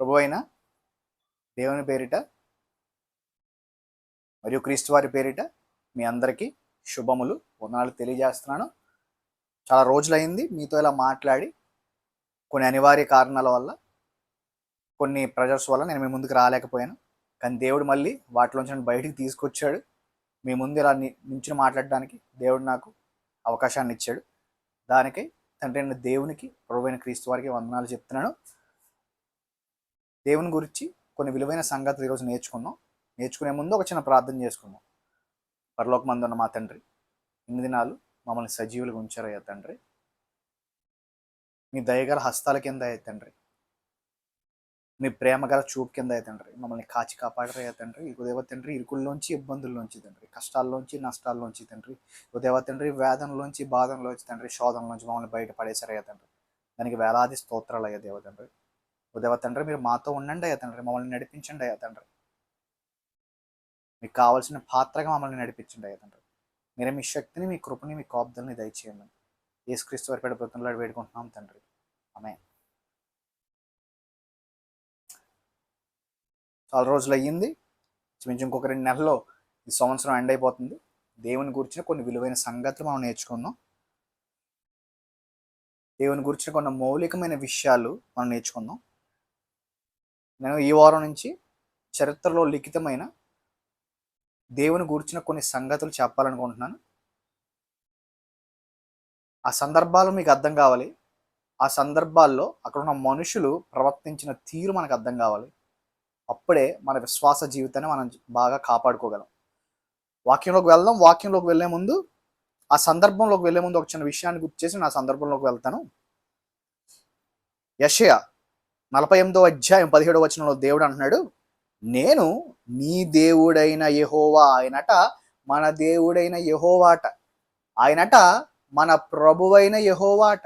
ప్రభు అయిన దేవుని పేరిట మరియు క్రీస్తు వారి పేరిట మీ అందరికీ శుభములు. వందనాలు తెలియజేస్తున్నాను. చాలా రోజులైంది మీతో ఇలా మాట్లాడి కొన్ని అనివార్య కారణాల వల్ల కొన్ని ప్రెజర్స్ వల్ల నేను మీ ముందుకు రాలేకపోయాను. కానీ దేవుడు మళ్ళీ వాటిలోంచి నన్ను బయటికి తీసుకొచ్చాడు. మీ ముందు ఇలా నించుని మాట్లాడడానికి దేవుడు నాకు అవకాశాన్ని ఇచ్చాడు. దానికై తండ్రి దేవునికి ప్రభువైన క్రీస్తు వారికి వందనాలు చెప్తున్నాను. దేవుని గురించి కొన్ని విలువైన సంగతులు ఈరోజు నేర్చుకున్నాం. నేర్చుకునే ముందు ఒక చిన్న ప్రార్థన చేసుకుందాం. పరలోక ఉన్న మా తండ్రి ఇన్ని దినాలు మమ్మల్ని సజీవులుగా ఉంచారయ్యా తండ్రి. మీ దయగల హస్తాల కింద అయ్యా తండ్రి. మీ ప్రేమ గల చూపు కింద అయ్యా తండ్రి. మమ్మల్ని కాచి కాపాడరయ్యా తండ్రి. ఉదయవ తండ్రి ఇరుకుల్లోంచి ఇబ్బందుల్లోంచి తండ్రి. కష్టాల్లోంచి నష్టాల్లోంచి తండ్రి. ఉదయవ తండ్రి వేదనలోంచి బాధల్లోంచి తండ్రి శోధనలోంచి మమ్మల్ని బయటపడేశారయ్యా తండ్రి. దానికి వేలాది స్తోత్రాలు అయ్యా దేవతండ్రి తండ్రి తండ్రి మీరు మాతో ఉండండి అయ్యా తండ్రి మమ్మల్ని నడిపించండి అయ్యా తండ్రి. మీకు కావాల్సిన పాత్రగా మమ్మల్ని నడిపించండి అయ్యా తండ్రి. మీరే మీ శక్తిని మీ కృపని మీ కాపుదల్ని దయచేయమని యేసుక్రీస్తు వారి పేడ బ్రతంలో వేడుకుంటున్నాం తండ్రి. ఆమె చాలా రోజులు అయ్యింది. ఇంచుమించు ఇంకొక రెండు నెలల్లో ఈ సంవత్సరం ఎండ్ అయిపోతుంది. దేవుని గురించిన కొన్ని విలువైన సంగతులు మనం నేర్చుకుందాం. దేవుని గురించిన కొన్ని మౌలికమైన విషయాలు మనం నేర్చుకుందాం. నేను ఈ వారం నుంచి చరిత్రలో లిఖితమైన దేవుని గూర్చిన కొన్ని సంగతులు చెప్పాలనుకుంటున్నాను. ఆ సందర్భాలు మీకు అర్థం కావాలి. ఆ సందర్భాల్లో అక్కడ ఉన్న మనుషులు ప్రవర్తించిన తీరు మనకు అర్థం కావాలి. అప్పుడే మన విశ్వాస జీవితాన్ని మనం బాగా కాపాడుకోగలం. వాక్యంలోకి వెళ్దాం. వాక్యంలోకి వెళ్ళే ముందు ఆ సందర్భంలోకి వెళ్ళే ముందు ఒక చిన్న విషయాన్ని గుర్తు చేసి నా సందర్భంలోకి వెళ్తాను. యషయా నలభై ఎనిమిదో అధ్యాయం పదిహేడో వచనంలో దేవుడు అంటున్నాడు నేను నీ దేవుడైన యహోవా ఆయనట మన దేవుడైన యహోవాట ఆయనట మన ప్రభువైన యహోవాట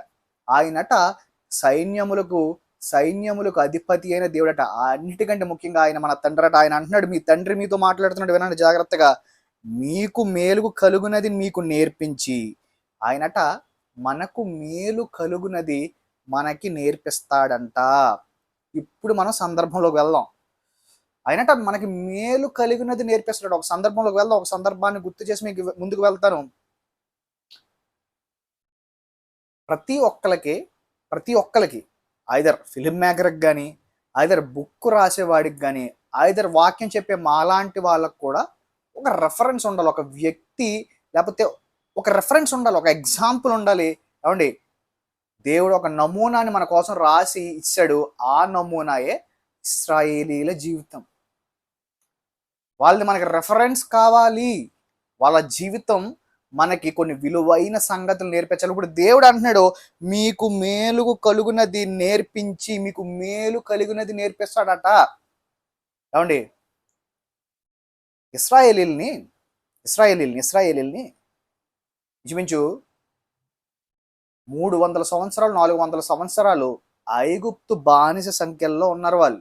ఆయనట సైన్యములకు సైన్యములకు అధిపతి అయిన దేవుడట అన్నిటికంటే ముఖ్యంగా ఆయన మన తండ్రట. ఆయన అంటున్నాడు మీ తండ్రి మీతో మాట్లాడుతున్నాడు వినండి జాగ్రత్తగా. మీకు మేలుకు కలుగునది మీకు నేర్పించి. ఆయనట మనకు మేలు కలుగునది మనకి నేర్పిస్తాడంట ఇప్పుడు మనం సందర్భంలోకి వెళ్దాం. అయినట మనకి మేలు కలిగినది నేర్పిస్తాడు ఒక సందర్భంలోకి వెళ్దాం. ఒక సందర్భాన్ని గుర్తు చేసి మీకు ముందుకు వెళ్తాను. ప్రతి ఒక్కరికి ప్రతి ఒక్కరికి ఐదర్ ఫిలిం మేకర్కి కానీ ఐదర్ బుక్ రాసేవాడికి కానీ ఐదర్ వాక్యం చెప్పే మాలాంటి వాళ్ళకు కూడా ఒక రెఫరెన్స్ ఉండాలి. ఒక వ్యక్తి లేకపోతే ఒక రెఫరెన్స్ ఉండాలి. ఒక ఎగ్జాంపుల్ ఉండాలి. ఏమండి? దేవుడు ఒక నమూనాని మన కోసం రాసి ఇచ్చాడు. ఆ నమూనాయే ఇస్రాయేలీల జీవితం. వాళ్ళది మనకి రెఫరెన్స్ కావాలి. వాళ్ళ జీవితం మనకి కొన్ని విలువైన సంగతులు నేర్పించాలి. ఇప్పుడు దేవుడు అంటున్నాడు మీకు మేలుకు కలుగునది నేర్పించి మీకు మేలు కలిగినది నేర్పిస్తాడట. ఏమండి? ఇస్రాయేలీల్ని ఇస్రాయేలీల్ని ఇస్రాయేలీల్ని. ఇంచుమించు మూడు వందల సంవత్సరాలు నాలుగు వందల సంవత్సరాలు ఐగుప్తు బానిస సంఖ్యల్లో ఉన్నారు వాళ్ళు.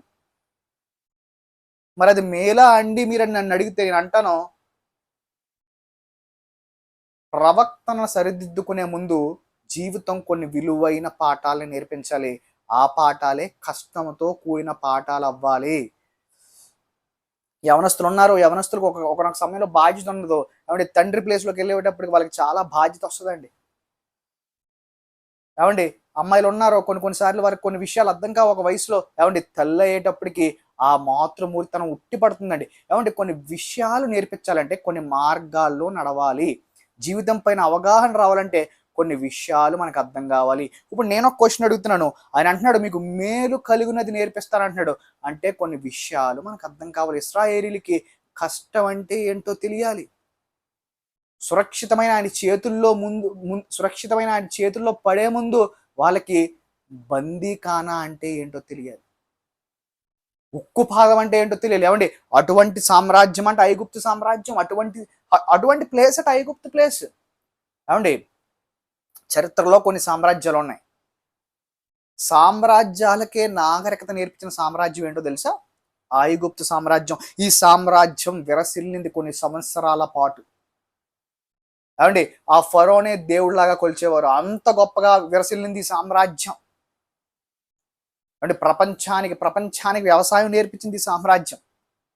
మరి అది మేలా అండి మీరు నన్ను అడిగితే నేను అంటాను ప్రవక్తన సరిదిద్దుకునే ముందు జీవితం కొన్ని విలువైన పాఠాలను నేర్పించాలి. ఆ పాఠాలే కష్టంతో కూడిన పాఠాలు అవ్వాలి. యవనస్తులు ఉన్నారు యవనస్తులకు ఒక ఒక సమయంలో బాధ్యత ఉండదు. ఏమంటే తండ్రి ప్లేస్లోకి వెళ్ళేటప్పటికి వాళ్ళకి చాలా బాధ్యత వస్తుందండి. ఏమండి అమ్మాయిలు ఉన్నారు కొన్ని కొన్నిసార్లు వారికి కొన్ని విషయాలు అర్థం కావు ఒక వయసులో. ఏమండి తెల్ల అయ్యేటప్పటికి ఆ మాతృమూర్తనం ఉట్టి పడుతుందండి. ఏమంటే కొన్ని విషయాలు నేర్పించాలంటే కొన్ని మార్గాల్లో నడవాలి. జీవితం పైన అవగాహన రావాలంటే కొన్ని విషయాలు మనకు అర్థం కావాలి. ఇప్పుడు నేను ఒక క్వశ్చన్ అడుగుతున్నాను. ఆయన అంటున్నాడు మీకు మేలు కలిగినది నేర్పిస్తానంటున్నాడు. అంటే కొన్ని విషయాలు మనకు అర్థం కావాలి. ఇస్రాయేలీలకి కష్టం అంటే ఏంటో తెలియాలి. సురక్షితమైన ఆయన చేతుల్లో ముందు సురక్షితమైన ఆయన చేతుల్లో పడే ముందు వాళ్ళకి బందీఖానా అంటే ఏంటో తెలియదు ఉక్కు భాగం అంటే ఏంటో తెలియదు ఏమండి? అటువంటి సామ్రాజ్యం అంటే ఐగుప్తు సామ్రాజ్యం. అటువంటి అటువంటి ప్లేస్ అంటే ఐగుప్తు ప్లేస్ ఏమండి? చరిత్రలో కొన్ని సామ్రాజ్యాలు ఉన్నాయి. సామ్రాజ్యాలకే నాగరికత నేర్పించిన సామ్రాజ్యం ఏంటో తెలుసా? ఐగుప్తు సామ్రాజ్యం. ఈ సామ్రాజ్యం విరసిల్లింది కొన్ని సంవత్సరాల పాటు. ఏమండి? ఆ ఫరోనే దేవుడిలాగా కొలిచేవారు. అంత గొప్పగా విరసిల్లింది సామ్రాజ్యం. అంటే ప్రపంచానికి ప్రపంచానికి వ్యవసాయం నేర్పించింది సామ్రాజ్యం.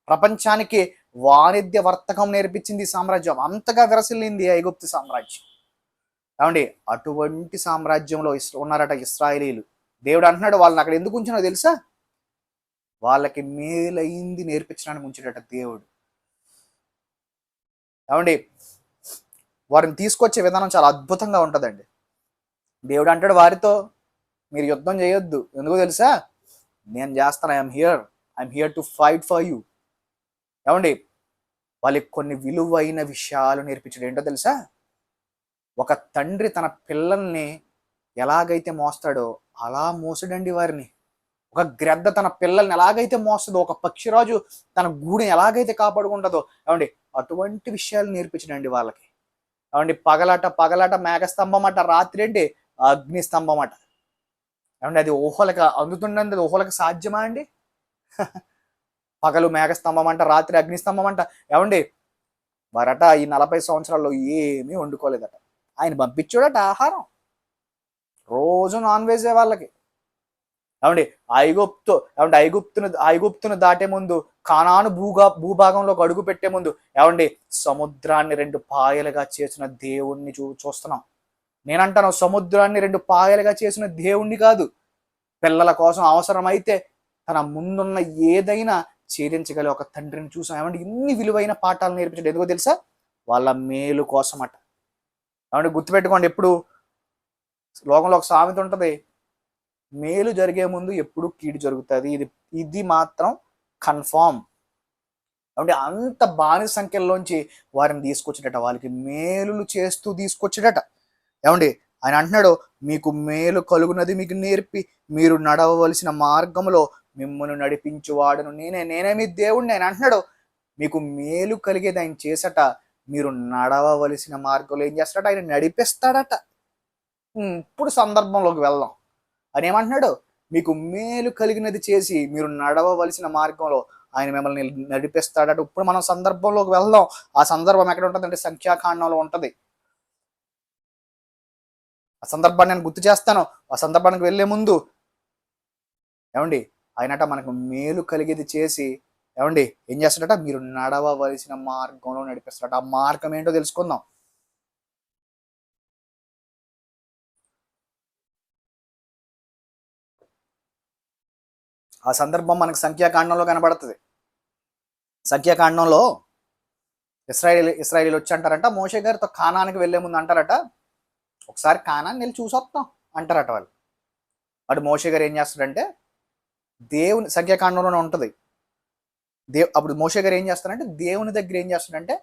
ప్రపంచానికి వాణిజ్య వర్తకం నేర్పించింది సామ్రాజ్యం. అంతగా విరసిల్లింది ఈ ఐగుప్తు సామ్రాజ్యం. ఏమండి? అటువంటి సామ్రాజ్యంలో ఇస్- ఉన్నారట ఇస్రాయలీలు. దేవుడు అంటున్నాడు వాళ్ళని అక్కడ ఎందుకు ఉంచినో తెలుసా? వాళ్ళకి మేలైంది నేర్పించడానికి ఉంచాడట దేవుడు. ఏమండి? వారిని తీసుకొచ్చే విధానం చాలా అద్భుతంగా ఉంటుందండి. దేవుడు అంటాడు వారితో మీరు యుద్ధం చేయొద్దు. ఎందుకో తెలుసా? నేను చేస్తాను. I'm here I'm here to fight for you ఏమండి? వాళ్ళకి కొన్ని విలువైన విషయాలు నేర్పించడం. ఏంటో తెలుసా? ఒక తండ్రి తన పిల్లల్ని ఎలాగైతే మోస్తాడో అలా మోసడండి వారిని. ఒక గ్రద్ద తన పిల్లల్ని ఎలాగైతే మోస్తుందో ఒక పక్షిరాజు తన గూడెని ఎలాగైతే కాపాడుకుంటుందో ఏమండి? అటువంటి విషయాలు నేర్పించడండి వాళ్ళకి. ఏమండి? పగలట పగలట మేఘస్తంభం అట రాత్రి అండి అగ్ని స్తంభం అట ఏమండి? అది ఊహలకు అందుతుండదు ఊహలకు సాధ్యమా అండి? పగలు మేఘస్తంభం అంట రాత్రి అగ్నిస్తంభం అంట ఏమండి? వారట ఈ నలభై సంవత్సరాల్లో ఏమీ వండుకోలేదట. ఆయన పంపించాడట ఆహారం. రోజు నాన్ వెజే వాళ్ళకి. ఏమండి? ఐగుప్తు ఏమండి? ఐగుప్తును ఐగుప్తును దాటే ముందు కానాను భూగా భూభాగంలోకి అడుగు పెట్టే ముందు ఏమండి? సముద్రాన్ని రెండు పాయలుగా చేసిన దేవుణ్ణి చూ చూస్తున్నాం. నేనంటాను సముద్రాన్ని రెండు పాయలుగా చేసిన దేవుణ్ణి కాదు. పిల్లల కోసం అవసరమైతే తన ముందున్న ఏదైనా ఛేదించగల ఒక తండ్రిని చూసాం. ఏమంటే ఇన్ని విలువైన పాఠాలు నేర్పించడం. ఎందుకో తెలుసా? వాళ్ళ మేలు కోసమట. ఏమంటే గుర్తుపెట్టుకోండి ఎప్పుడు? లోకంలో ఒక సామెత ఉంటుంది మేలు జరిగే ముందు ఎప్పుడు కీడు జరుగుతుంది. ఇది ఇది మాత్రం కన్ఫామ్. అంటే అంత బాని సంఖ్యలోంచి వారిని తీసుకొచ్చేటట వాళ్ళకి మేలులు చేస్తూ తీసుకొచ్చేటట. ఏమండి? ఆయన అంటున్నాడు మీకు మేలు కలుగునది మీకు నేర్పి మీరు నడవవలసిన మార్గంలో మిమ్మల్ని నడిపించువాడను నేనే నేనే మీ దేవుడిని ఆయన అంటున్నాడు మీకు మేలు కలిగేది ఆయన చేసట మీరు నడవవలసిన మార్గంలో ఏం చేస్తాడట ఆయన నడిపిస్తాడట. ఇప్పుడు సందర్భంలోకి వెళ్దాం. అని ఏమంటున్నాడు? మీకు మేలు కలిగినది చేసి మీరు నడవవలసిన మార్గంలో ఆయన మిమ్మల్ని నడిపిస్తాడట. ఇప్పుడు మనం సందర్భంలోకి వెళ్దాం. ఆ సందర్భం ఎక్కడ ఉంటుందంటే సంఖ్యాకాండంలో ఉంటుంది. ఆ సందర్భాన్ని నేను గుర్తు చేస్తాను. ఆ సందర్భానికి వెళ్ళే ముందు ఏమండి? ఆయనట మనకు మేలు కలిగేది చేసి ఏమండి? ఏం చేస్తాడట? మీరు నడవవలసిన మార్గంలో నడిపిస్తాడట. ఆ మార్గం ఏంటో తెలుసుకుందాం. ఆ సందర్భం మనకు సంఖ్యాకాండంలో కనబడుతుంది. సంఖ్యాకాండంలో ఇస్రాయిల్ ఇస్రాయిల్ వచ్చి అంటారంట మోషే గారితో కానానికి వెళ్ళే ముందు అంటారట ఒకసారి కానాన్ని వెళ్ళి చూసొస్తాం అంటారట వాళ్ళు. అటు మోషే గారు ఏం చేస్తాడంటే దేవుని సంఖ్యాకాండంలోనే ఉంటుంది. దేవ్ అప్పుడు మోషే గారు ఏం చేస్తారంటే దేవుని దగ్గర ఏం చేస్తాడంటే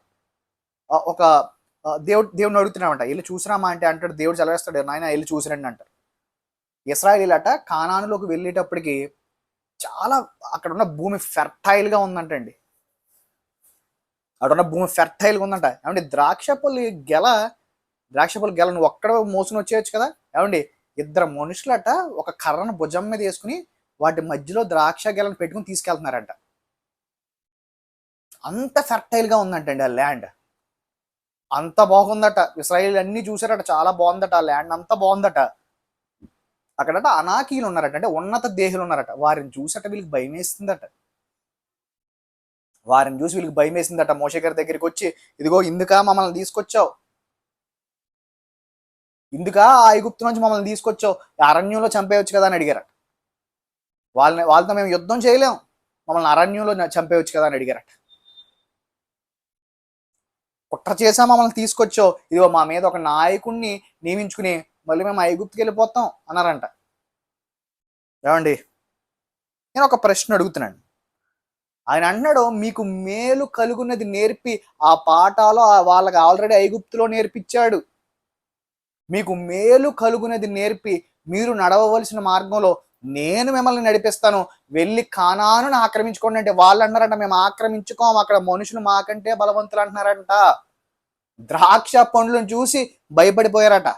ఒక దేవుడు దేవుడిని అడుగుతున్నామంట వెళ్ళి చూసినామా అంటే అంటాడు దేవుడు చదివేస్తాడు నాయన వెళ్ళి చూసిరండి అంటారు. ఇస్రాయిల్ అట కానానులోకి వెళ్ళేటప్పటికి చాలా అక్కడ ఉన్న భూమి ఫెర్టైల్గా ఉందంట ఉందంటండి. అక్కడ ఉన్న భూమి ఫెర్టైల్గా ఉందంట. ఏమండి ద్రాక్ష పళ్ళు గెల ద్రాక్ష పళ్ళు గెల నువ్వు ఒక్కడ మోసుకుని వచ్చేయచ్చు కదా? ఏమండి ఇద్దరు మనుషులట ఒక కర్రను భుజం మీద వేసుకుని వాటి మధ్యలో ద్రాక్ష గెలను పెట్టుకుని తీసుకెళ్తున్నారంట. అంత ఫెర్టైల్గా ఉందంటండి ఆ ల్యాండ్ అంత బాగుందట. ఇస్రాయిల్ అన్నీ చూసారట చాలా బాగుందట ఆ ల్యాండ్ అంత బాగుందట. అక్కడట అనాకీలు ఉన్నారట. అంటే ఉన్నత దేహులు ఉన్నారట. వారిని చూసట వీళ్ళకి భయం వేస్తుందట. వారిని చూసి వీళ్ళకి భయం వేసిందట మోషే దగ్గరికి వచ్చి ఇదిగో ఇందుకా మమ్మల్ని తీసుకొచ్చావు. ఇందుకా ఆ ఐగుప్తు నుంచి మమ్మల్ని తీసుకొచ్చావు. అరణ్యంలో చంపేయచ్చు కదా అని అడిగారట. వాళ్ళని వాళ్ళతో మేము యుద్ధం చేయలేం. మమ్మల్ని అరణ్యంలో చంపేయచ్చు కదా అని అడిగారట. కుట్ర చేసా మమ్మల్ని తీసుకొచ్చావు. ఇదిగో మా మీద ఒక నాయకుణ్ణి నియమించుకుని మళ్ళీ మేము ఐగుప్తికి వెళ్ళిపోతాం అన్నారంట. ఏమండి? నేను ఒక ప్రశ్న అడుగుతున్నాను. ఆయన అన్నాడు మీకు మేలు కలుగున్నది నేర్పి ఆ పాఠాలు ఆ వాళ్ళకి ఆల్రెడీ ఐగుప్తులో నేర్పించాడు. మీకు మేలు కలుగునది నేర్పి మీరు నడవవలసిన మార్గంలో నేను మిమ్మల్ని నడిపిస్తాను. వెళ్ళి కానాను ఆక్రమించుకోండి అంటే వాళ్ళు అన్నారంట మేము ఆక్రమించుకోం అక్కడ మనుషులు మాకంటే బలవంతులు అంటున్నారంట. ద్రాక్ష పండ్లను చూసి భయపడిపోయారట.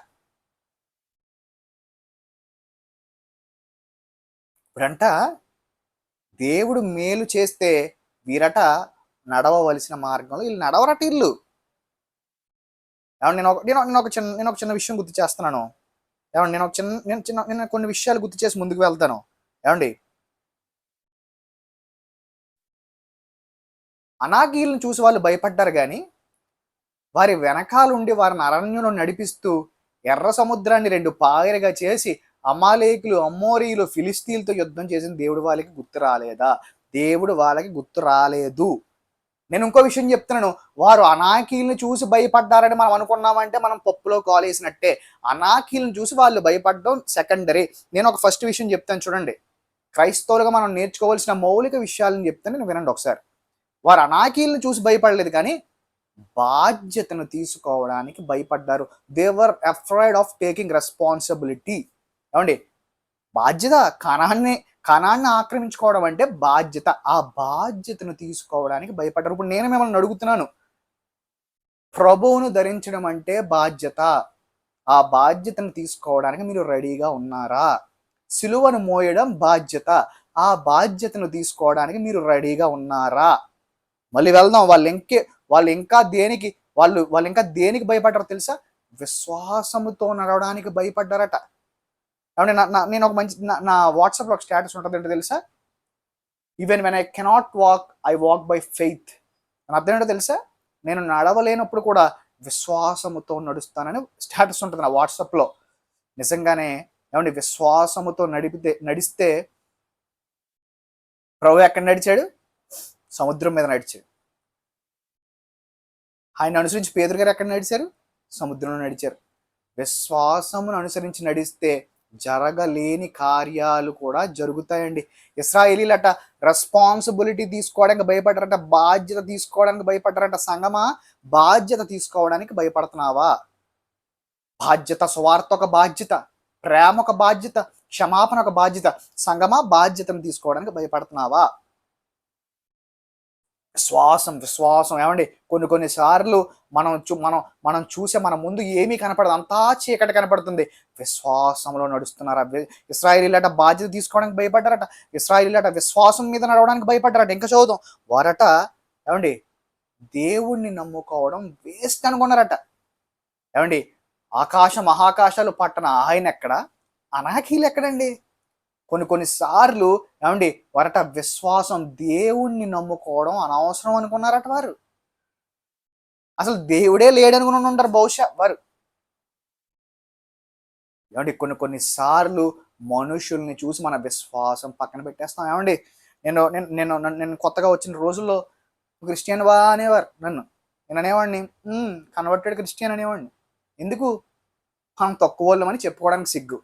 ఇప్పుడంట దేవుడు మేలు చేస్తే వీరట నడవవలసిన మార్గంలో వీళ్ళు నడవరట ఇల్లు ఏమండి నేను ఒక నేను నేను ఒక చిన్న నేను ఒక చిన్న విషయం గుర్తు చేస్తున్నాను. ఏమండి నేను ఒక చిన్న నేను చిన్న నేను కొన్ని విషయాలు గుర్తు చేసి ముందుకు వెళ్తాను. ఏమండి? అనాకీలను చూసి వాళ్ళు భయపడ్డారు కానీ వారి వెనకాలుండి వారిని అరణ్యంలో నడిపిస్తూ ఎర్ర సముద్రాన్ని రెండు పాయలుగా చేసి అమాలేకులు అమ్మోరీలు ఫిలిస్తీన్తో యుద్ధం చేసిన దేవుడు వాళ్ళకి గుర్తు రాలేదా? దేవుడు వాళ్ళకి గుర్తు రాలేదు. నేను ఇంకో విషయం చెప్తున్నాను. వారు అనాకీలను చూసి భయపడ్డారని మనం అనుకున్నామంటే మనం పప్పులో కాలేసినట్టే. అనాకీలను చూసి వాళ్ళు భయపడడం సెకండరీ నేను ఒక ఫస్ట్ విషయం చెప్తాను చూడండి. క్రైస్తవులుగా మనం నేర్చుకోవాల్సిన మౌలిక విషయాలను చెప్తాను నేను వినండి ఒకసారి. వారు అనాకీలను చూసి భయపడలేదు కానీ బాధ్యతను తీసుకోవడానికి భయపడ్డారు. They were afraid of taking responsibility ఏమండి? బాధ్యత కణాన్ని కణాన్ని ఆక్రమించుకోవడం అంటే బాధ్యత. ఆ బాధ్యతను తీసుకోవడానికి భయపడ్డారు. ఇప్పుడు నేను మిమ్మల్ని అడుగుతున్నాను. ప్రభువును ధరించడం అంటే బాధ్యత. ఆ బాధ్యతను తీసుకోవడానికి మీరు రెడీగా ఉన్నారా? సిలువను మోయడం బాధ్యత. ఆ బాధ్యతను తీసుకోవడానికి మీరు రెడీగా ఉన్నారా? మళ్ళీ వెళ్దాం. వాళ్ళు ఇంకే వాళ్ళు ఇంకా దేనికి వాళ్ళు వాళ్ళు ఇంకా దేనికి భయపడ్డారో తెలుసా? విశ్వాసముతో నడవడానికి భయపడ్డారట. ఏమంటే నా నేను ఒక మంచి నా- నా వాట్సాప్లో ఒక స్టేటస్ ఉంటుంది ఏంటో తెలుసా? Even when I cannot walk I walk by faith అని అర్థం ఏంటో తెలుసా? నేను నడవలేనప్పుడు కూడా విశ్వాసముతో నడుస్తానని స్టేటస్ ఉంటుంది నా వాట్సాప్లో నిజంగానే ఏమండి విశ్వాసముతో నడిపితే నడిస్తే ప్రభు ఎక్కడ నడిచాడు? సముద్రం మీద నడిచాడు. ఆయన అనుసరించి పేదరు గారు ఎక్కడ నడిచారు? సముద్రంలో నడిచారు. విశ్వాసమును అనుసరించి నడిస్తే జరగలేని కార్యాలు కూడా జరుగుతాయండి. ఇస్రాయేలీలట రెస్పాన్సిబిలిటీ తీసుకోవడానికి భయపడ్డారట బాధ్యత తీసుకోవడానికి భయపడ్డారట సంగమా? బాధ్యత తీసుకోవడానికి భయపడుతున్నావా? బాధ్యత స్వార్థ ఒక బాధ్యత ప్రేమ ఒక బాధ్యత క్షమాపణ ఒక బాధ్యత సంగమా? బాధ్యతను తీసుకోవడానికి భయపడుతున్నావా? విశ్వాసం విశ్వాసం. ఏమండి? కొన్ని కొన్ని సార్లు మనం చూ మనం మనం చూసే మన ముందు ఏమీ కనపడదు. అంతా చీకటి కనపడుతుంది. విశ్వాసంలో నడుస్తున్నారా? వి- బాధ్యత తీసుకోవడానికి భయపడ్డారట. ఇస్రాయేలీలట విశ్వాసం మీద నడవడానికి భయపడ్డారట. ఇంకా చదువుతాం వారట ఏమండి? దేవుణ్ణి నమ్ముకోవడం వేస్ట్ అనుకున్నారట. ఏమండి? ఆకాశ మహాకాశాలు పట్టణ ఆయన ఎక్కడ? అనాఖీలు ఎక్కడండి? కొన్ని కొన్నిసార్లు ఏమండి? వారట విశ్వాసం దేవుణ్ణి నమ్ముకోవడం అనవసరం అనుకున్నారట వారు. అసలు దేవుడే లేడనుకుని ఉంటారు బహుశా వారు. ఏమండి కొన్ని కొన్నిసార్లు మనుషుల్ని చూసి మన విశ్వాసం పక్కన పెట్టేస్తాం. ఏమండి నేను నేను నేను నేను కొత్తగా వచ్చిన రోజుల్లో క్రిస్టియన్ వా అనేవారు నన్ను. నేను అనేవాడిని కన్వర్టెడ్ క్రిస్టియన్ అనేవాడిని. ఎందుకు? మనం తక్కువ వాళ్ళమని చెప్పుకోవడానికి సిగ్గు.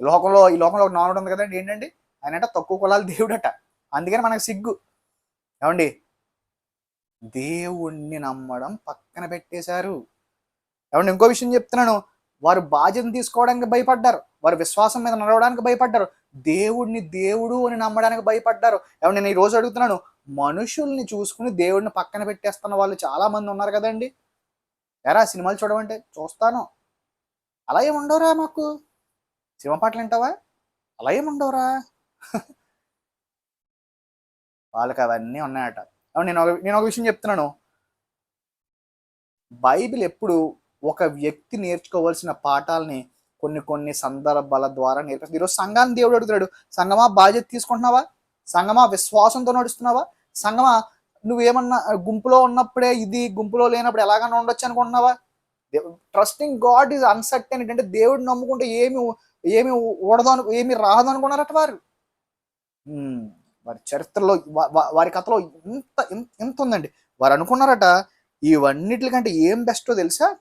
ఈ లోకంలో ఈ లోకంలో ఒక నానుడు ఉంది కదండి ఏంటండి? ఆయనట తక్కువ కులాలు దేవుడట. అందుకని మనకు సిగ్గు. ఏమండి దేవుణ్ణి నమ్మడం పక్కన పెట్టేశారు. ఏమండి ఇంకో విషయం చెప్తున్నాను. వారు బాధ్యత తీసుకోవడానికి భయపడ్డారు. వారు విశ్వాసం మీద నడవడానికి భయపడ్డారు. దేవుడిని దేవుడు అని నమ్మడానికి భయపడ్డారు. ఏమండి నేను ఈ రోజు అడుగుతున్నాను. మనుషుల్ని చూసుకుని దేవుడిని పక్కన పెట్టేస్తున్న వాళ్ళు చాలా మంది ఉన్నారు కదండి. ఎరా సినిమాలు చూడమంటే చూస్తాను. అలా ఏమి ఉండవురా మాకు? సినిమా పాటలు వింటావా? అలా ఏమి ఉండవురా? వాళ్ళకి అవన్నీ ఉన్నాయట. నేను ఒక నేను ఒక విషయం చెప్తున్నాను. బైబిల్ ఎప్పుడు ఒక వ్యక్తి నేర్చుకోవాల్సిన పాఠాలని కొన్ని కొన్ని సందర్భాల ద్వారా నేర్పిస్తుంది ఈరోజు సంఘాన్ని దేవుడు అడుగుతాడు సంగమా బాధ్యత తీసుకుంటున్నావా? సంగమా విశ్వాసంతో నడుస్తున్నావా? సంగమా నువ్వేమన్నా గుంపులో ఉన్నప్పుడే ఇది గుంపులో లేనప్పుడు ఎలాగైనా ఉండొచ్చు అనుకుంటున్నావా? ట్రస్టింగ్ గాడ్ ఈజ్ అన్సర్టెన్ అంటే దేవుడు నమ్ముకుంటే ఏమి ఏమి ఊడదు అను ఏమి రాదు అనుకున్నారట వారు. వారి చరిత్రలో వారి కథలో ఇంత ఇంత- ఇంత ఉందండి. వారు అనుకున్నారట ఇవన్నిటికంటే ఏం బెస్టో తెలుసా?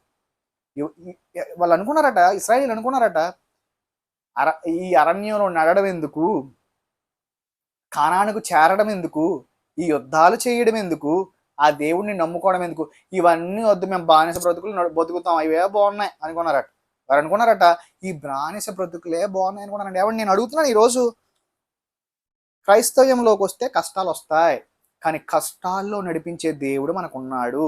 వాళ్ళు అనుకున్నారట ఇస్రాయిల్ అనుకున్నారట అర ఈ అరణ్యంలో నడడం ఎందుకు? కానానికి చేరడం ఎందుకు? ఈ యుద్ధాలు చేయడం ఎందుకు? ఆ దేవుణ్ణి నమ్ముకోవడం ఎందుకు? ఇవన్నీ వద్దు మేము బానిస బ్రతుకులు నడు- బతుకుతాం అవే బాగున్నాయి అనుకున్నారట. వారు అనుకున్నారట ఈ బానిస బ్రతుకులే బాగున్నాయి అనుకున్నారండి. ఏమండి నేను అడుగుతున్నాను ఈరోజు? క్రైస్తవ్యంలోకి వస్తే కష్టాలు వస్తాయి కానీ కష్టాల్లో నడిపించే దేవుడు మనకున్నాడు.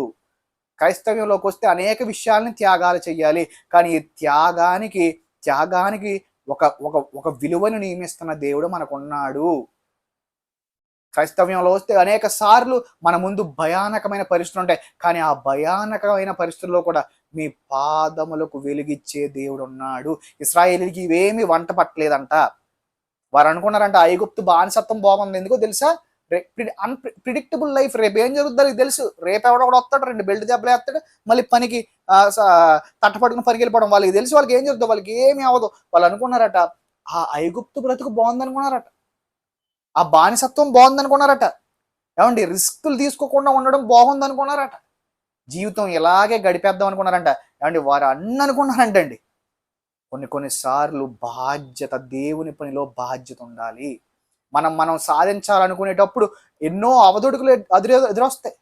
క్రైస్తవ్యంలోకి వస్తే అనేక విషయాలను త్యాగాలు చేయాలి కానీ ఈ త్యాగానికి త్యాగానికి ఒక ఒక ఒక విలువను నియమిస్తున్న దేవుడు మనకున్నాడు. క్రైస్తవ్యంలో వస్తే అనేక సార్లు మన ముందు భయానకమైన పరిస్థితులు ఉంటాయి కానీ ఆ భయానకమైన పరిస్థితుల్లో కూడా మీ పాదములకు వెలిగిచ్చే దేవుడు ఉన్నాడు ఇస్రాయేలీకి ఇవేమి వంట పట్టలేదంట. వారు అనుకున్నారంట ఐగుప్తు బానిసత్వం బాగుంది. ఎందుకో తెలుసా? అన్ప్రిడిక్టబుల్ లైఫ్ రేపు ఏం జరుగుతుందో తెలుసు. రేపు ఎవడొకడు కూడా వస్తాడు రెండు బెల్ట్ దెబ్బలు వేస్తాడు మళ్ళీ పనికి తట్టపడుకుని పనికి వెళ్ళిపోవడం వాళ్ళకి తెలుసు. వాళ్ళకి ఏం జరుగుతుందో వాళ్ళకి ఏమీ అవ్వదు. వాళ్ళు అనుకున్నారట ఆ ఐగుప్తు బ్రతుకు బాగుందనుకున్నారట. ఆ బానిసత్వం బాగుందనుకున్నారట. ఏమండి? రిస్కులు తీసుకోకుండా ఉండడం బాగుందనుకున్నారట. జీవితం ఇలాగే గడిపేద్దాం అనుకున్నారంట ఏమండి? వారు అన్ని అనుకున్నారంటండి కొన్ని కొన్నిసార్లు బాధ్యత దేవుని పనిలో బాధ్యత ఉండాలి. మనం మనం సాధించాలనుకునేటప్పుడు ఎన్నో అవధుడుకులు ఎదురు ఎదురొస్తాయి.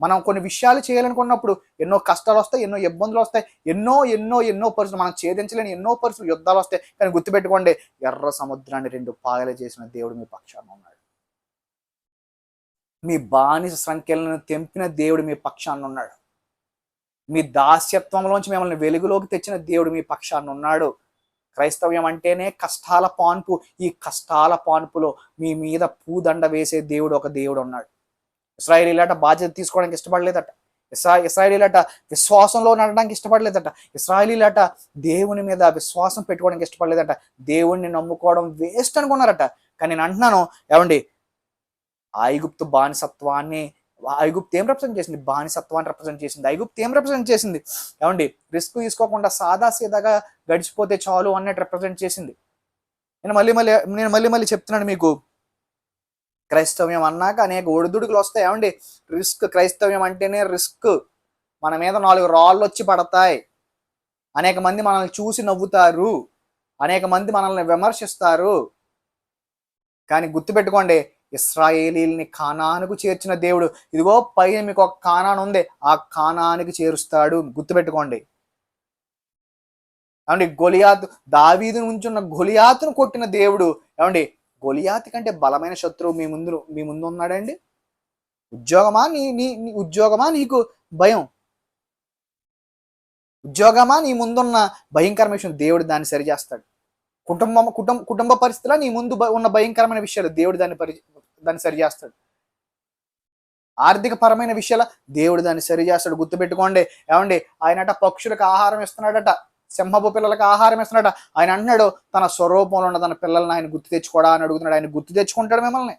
మనం కొన్ని విషయాలు చేయాలనుకున్నప్పుడు ఎన్నో కష్టాలు వస్తాయి ఎన్నో ఇబ్బందులు వస్తాయి ఎన్నో ఎన్నో ఎన్నో పరిస్థితులు మనం ఛేదించలేని ఎన్నో పరిస్థితులు యుద్ధాలు వస్తాయి కానీ గుర్తుపెట్టుకోండి ఎర్ర సముద్రాన్ని రెండు పాయలు చేసిన దేవుడు మీ పక్షాన ఉన్నాడు. మీ బానిస సంఖ్యలను తెంపిన దేవుడు మీ పక్షాన ఉన్నాడు. మీ దాస్యత్వంలోంచి మిమ్మల్ని వెలుగులోకి తెచ్చిన దేవుడు మీ పక్షాన్ని ఉన్నాడు. క్రైస్తవ్యం అంటేనే కష్టాల పాన్పు. ఈ కష్టాల పాన్పులో మీ మీద పూదండ వేసే దేవుడు ఒక దేవుడు ఉన్నాడు. ఇస్రాయేలీలట బాధ్యత తీసుకోవడానికి ఇష్టపడలేదట. ఇస్రా ఇస్రాయేలీలట విశ్వాసంలో నడడానికి ఇష్టపడలేదట. ఇస్రాయేలీలట దేవుని మీద విశ్వాసం పెట్టుకోవడానికి ఇష్టపడలేదట. దేవుణ్ణి నమ్ముకోవడం వేస్ట్ అనుకున్నారట. కానీ నేను అంటున్నాను ఏమండి? ఐగుప్తు బానిసత్వాన్ని ఐగుప్తు ఏం రిప్రజెంట్ చేసింది? బానిసత్వాన్ని రిప్రజెంట్ చేసింది. ఐగుప్తు ఏం రిప్రజెంట్ చేసింది? ఏమండి? రిస్క్ తీసుకోకుండా సాదా సీదాగా గడిచిపోతే చాలు అన్నట్టు రిప్రజెంట్ చేసింది. నేను మళ్ళీ మళ్ళీ నేను మళ్ళీ మళ్ళీ చెప్తున్నాను మీకు. క్రైస్తవ్యం అన్నాక అనేక ఒడిదుడుకులు వస్తాయి. ఏమండి? రిస్క్ క్రైస్తవ్యం అంటేనే రిస్క్ మన మీద నాలుగు రాళ్ళు వచ్చి పడతాయి. అనేక మంది మనల్ని చూసి నవ్వుతారు. అనేక మంది మనల్ని విమర్శిస్తారు. కానీ గుర్తుపెట్టుకోండి ఇస్రాయేలీల్ని కానానుకు చేర్చిన దేవుడు. ఇదిగో పైన మీకు ఒక కానాన్ ఉంది. ఆ కానానికి చేరుస్తాడు. గుర్తుపెట్టుకోండి. ఏమండి? గొలియాత్ దావీదు ఉంచున్న గొలియాతును కొట్టిన దేవుడు. ఏమండి? గొలియాతి కంటే బలమైన శత్రువు మీ ముందు మీ ముందు ఉన్నాడండి. ఉద్యోగమా? నీ నీ నీ ఉద్యోగమా? నీకు భయం. ఉద్యోగమా? నీ ముందున్న భయంకరమైన విషయం దేవుడు దాన్ని సరిచేస్తాడు. కుటుంబం కుటుంబ కుటుంబ పరిస్థితుల నీ ముందు ఉన్న భయంకరమైన విషయాలు దేవుడు దాన్ని పరి దాన్ని సరిచేస్తాడు ఆర్థిక పరమైన విషయాల దేవుడు దాన్ని సరిచేస్తాడు గుర్తుపెట్టుకోండి. ఏమండి? ఆయనట పక్షులకు ఆహారం ఇస్తున్నాడట. సింహపు పిల్లలకు ఆహారం ఇస్తున్నాడట. ఆయన అంటున్నాడు తన స్వరూపంలో ఉన్న తన పిల్లల్ని ఆయన గుర్తు తెచ్చుకోడా అని అడుగుతున్నాడు. ఆయన గుర్తు తెచ్చుకుంటాడు మిమ్మల్ని.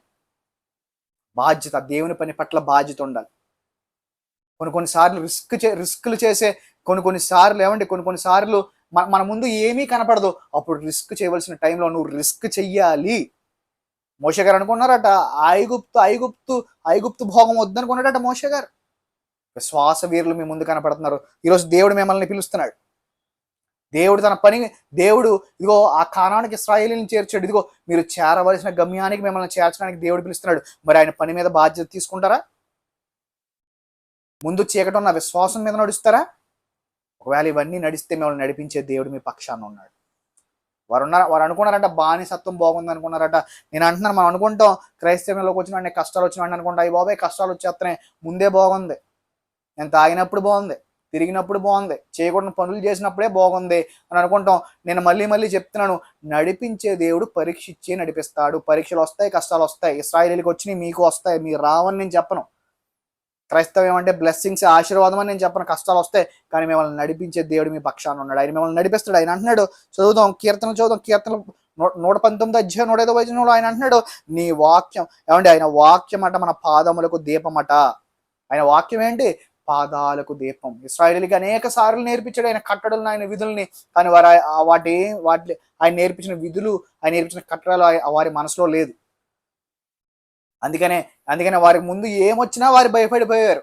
బాధ్యత దేవుని పని పట్ల బాధ్యత ఉండాలి. కొన్ని కొన్నిసార్లు రిస్క్ చే రిస్క్లు చేసే కొన్ని కొన్ని సార్లు ఏమండి? కొన్ని కొన్ని సార్లు మన మన ముందు ఏమీ కనపడదు. అప్పుడు రిస్క్ చేయవలసిన టైంలో నువ్వు రిస్క్ చెయ్యాలి. మోషే గారు అనుకున్నారట ఐగుప్తు ఐగుప్తు ఐగుప్తు భోగం వద్దనుకున్నాడట మోషే గారు. విశ్వాస వీరులు మీ ముందు కనపడుతున్నారు. ఈరోజు దేవుడు మిమ్మల్ని పిలుస్తున్నాడు. దేవుడు తన పని దేవుడు ఇదిగో ఆ కాణానికి ఇస్రాయేలీని చేర్చాడు. ఇదిగో మీరు చేరవలసిన గమ్యానికి మిమ్మల్ని చేర్చడానికి దేవుడు పిలుస్తున్నాడు. మరి ఆయన పని మీద బాధ్యత తీసుకుంటారా? ముందు చీకటి ఉన్న విశ్వాసం మీద నడుస్తారా? ఒకవేళ ఇవన్నీ నడిస్తే మిమ్మల్ని నడిపించే దేవుడు మీ పక్షాన ఉన్నాడు. వారు ఉన్నారు వారు అనుకున్నారంట బానిసత్వం బాగుంది అనుకున్నారట. నేను అంటున్నాను మనం అనుకుంటాం క్రైస్తవంలోకి వచ్చిన వాడిని కష్టాలు వచ్చిన వాడిని అనుకుంటా ఈ బాబాయ్ కష్టాలు వచ్చేస్తున్నాయి ముందే బాగుంది. నేను తాగినప్పుడు బాగుంది తిరిగినప్పుడు బాగుంది చేయకూడని పనులు చేసినప్పుడే బాగుంది అని అనుకుంటాం. నేను మళ్ళీ మళ్ళీ చెప్తున్నాను నడిపించే దేవుడు పరీక్ష ఇచ్చే నడిపిస్తాడు. పరీక్షలు వస్తాయి కష్టాలు వస్తాయి. ఇస్రాయిలీకి వచ్చినాయి మీకు వస్తాయి. మీరు రావని నేను చెప్పను. క్రైస్తవం అంటే బ్లెస్సింగ్స్ ఆశీర్వాదం అని నేను చెప్పిన. కష్టాలు వస్తే కానీ మిమ్మల్ని నడిపించే దేవుడు మీ పక్షాన ఉన్నాడు. ఆయన మిమ్మల్ని నడిపిస్తాడు. ఆయన అంటున్నాడు చదువుదాం కీర్తనలు చదువుదాం. కీర్తనలు నూట పంతొమ్మిది అధ్యాయం నూట ఐదో వచనంలో ఆయన అంటున్నాడు నీ వాక్యం ఏమంటే ఆయన వాక్యం అట మన పాదములకు దీపమట. ఆయన వాక్యం ఏంటి? పాదాలకు దీపం. ఇస్రాయేలీకి అనేక సార్లు నేర్పించాడు ఆయన కట్టడలను ఆయన విధుల్ని. కానీ వారు వాటి వాటి ఆయన నేర్పించిన విధులు ఆయన నేర్పించిన కట్టడాలు వారి మనసులో లేదు. అందుకనే అందుకని వారికి ముందు ఏమొచ్చినా వారు భయపడిపోయారు.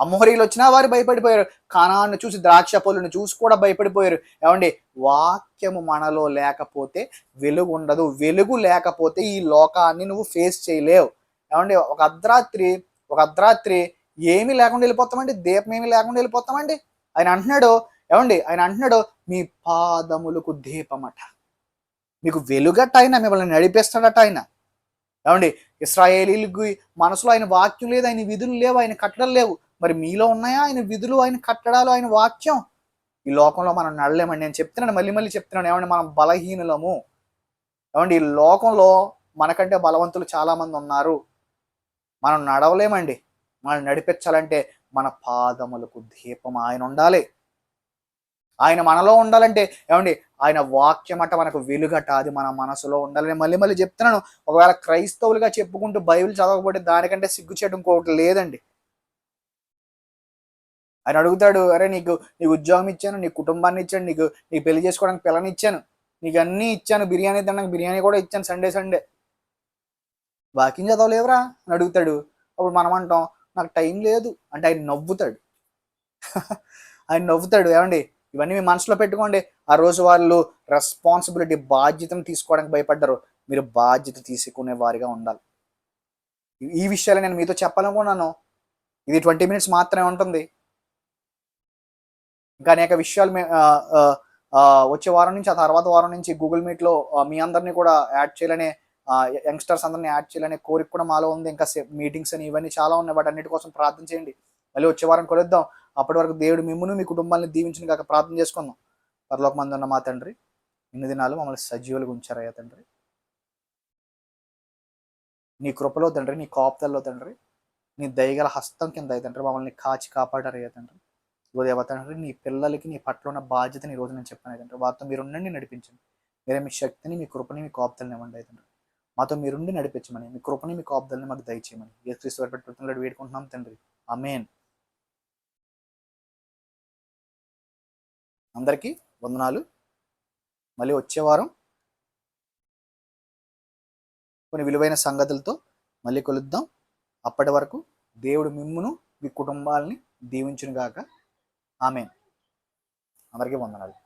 అమ్మోరీలు వచ్చినా వారు భయపడిపోయారు. కణాన్ని చూసి ద్రాక్ష పొలను చూసి కూడా భయపడిపోయారు. ఏమండి? వాక్యము మనలో లేకపోతే వెలుగు ఉండదు వెలుగు లేకపోతే ఈ లోకాన్ని నువ్వు ఫేస్ చేయలేవు. ఏమండి? ఒక అర్ధరాత్రి ఒక అర్ధరాత్రి ఏమీ లేకుండా వెళ్ళిపోతామండి? దీపం ఏమీ లేకుండా వెళ్ళిపోతామండి? ఆయన అంటున్నాడు ఏమండి? ఆయన అంటున్నాడు మీ పాదములకు దీపమట. మీకు వెలుగట ఆయన మిమ్మల్ని నడిపిస్తాడట ఆయన. ఏమండి? ఇస్రాయేలీలకు మనసులో ఆయన వాక్యం లేదు ఆయన విధులు లేవు ఆయన కట్టడలు లేవు. మరి మీలో ఉన్నాయా? ఆయన విధులు ఆయన కట్టడాలు ఆయన వాక్యం? ఈ లోకంలో మనం నడలేమండి. నేను చెప్తున్నాను మళ్ళీ మళ్ళీ చెప్తున్నాను. ఏమండి? మనం బలహీనులము. ఏమండి? ఈ లోకంలో మనకంటే బలవంతులు చాలామంది ఉన్నారు. మనం నడవలేమండి. మనం నడిపించాలంటే మన పాదములకు దీపం. ఆయన ఉండాలి. ఆయన మనలో ఉండాలంటే ఏమండి? ఆయన వాక్యం అట మనకు వెలుగట. అది మన మనసులో ఉండాలని మళ్ళీ మళ్ళీ చెప్తున్నాను. ఒకవేళ క్రైస్తవులుగా చెప్పుకుంటూ బైబిల్ చదవకపోతే దానికంటే సిగ్గు చేయడం ఇంకొకటి లేదండి. ఆయన అడుగుతాడు అరే నీకు నీకు ఉద్యోగం ఇచ్చాను నీ కుటుంబాన్ని ఇచ్చాను నీకు నీకు పెళ్ళి చేసుకోవడానికి పిల్లని ఇచ్చాను. నీకు అన్నీ ఇచ్చాను బిర్యానీ తినడానికి బిర్యానీ కూడా ఇచ్చాను సండే సండే వాకింగ్ చదవలేవురా? అని అడుగుతాడు. అప్పుడు మనం అంటాం నాకు టైం లేదు. అంటే ఆయన నవ్వుతాడు. ఆయన నవ్వుతాడు. ఏమండి? ఇవన్నీ మీ మనసులో పెట్టుకోండి. ఆ రోజు వాళ్ళు రెస్పాన్సిబిలిటీ బాధ్యతను తీసుకోవడానికి భయపడ్డారు. మీరు బాధ్యత తీసుకునే వారిగా ఉండాలి. ఈ- విషయాలు నేను మీతో చెప్పాలనుకున్నాను. ఇది ట్వంటీ మినిట్స్ మాత్రమే ఉంటుంది. ఇంకా అనేక విషయాలు మే వచ్చే వారం నుంచి ఆ తర్వాత వారం నుంచి గూగుల్ మీట్లో మీ అందరినీ కూడా యాడ్ చేయాలనే యంగ్స్టర్స్ అందరినీ యాడ్ చేయాలనే కోరిక కూడా మాలో ఉంది. ఇంకా మీటింగ్స్ అని ఇవన్నీ చాలా ఉన్నాయి. వాటి అన్నిటి కోసం ప్రార్థన చేయండి. మళ్ళీ వచ్చే వారం కలుద్దాం. అప్పటి వరకు దేవుడు మిమ్మును మీ కుటుంబాన్ని దీవించిన కాక ప్రార్థన చేసుకుందాం. పరలోక మంది ఉన్న మా తండ్రి ఇన్ని దినాలు మమ్మల్ని సజీవులుగా ఉంచారయ్యా తండ్రి. నీ కృపలో తండ్రి నీ కోపతల్లో తండ్రి నీ దయగల హస్తం కింద అయ్య తండ్రి మమ్మల్ని కాచి కాపాడారయ్యా తండ్రి. ఉదయ తండ్రి నీ పిల్లలకి నీ పట్ల ఉన్న బాధ్యతని ఈ రోజు నేను చెప్పాను తండ్రి. వారితో మీరుండండి నడిపించండి. మీరే మీ శక్తిని మీ కృపని మీ కోపతల్ని ఇవ్వండి తండ్రి. మాతో మీరుండి నడిపించమని మీ కృపని మీ కాపుదల్ని మాకు దయచేయమని. ఏ క్రీస్తు పెట్టుకుంటున్నాడు వేడుకుంటున్నాం తండ్రి. అమేన్ అందరికీ వందనాలు. మళ్ళీ వచ్చే వారం కొన్ని విలువైన సంగతులతో మళ్ళీ కలుద్దాం. అప్పటి వరకు దేవుడు మిమ్మును మీ కుటుంబాలని దీవించునుగాక. ఆమె అందరికీ వందనాలు.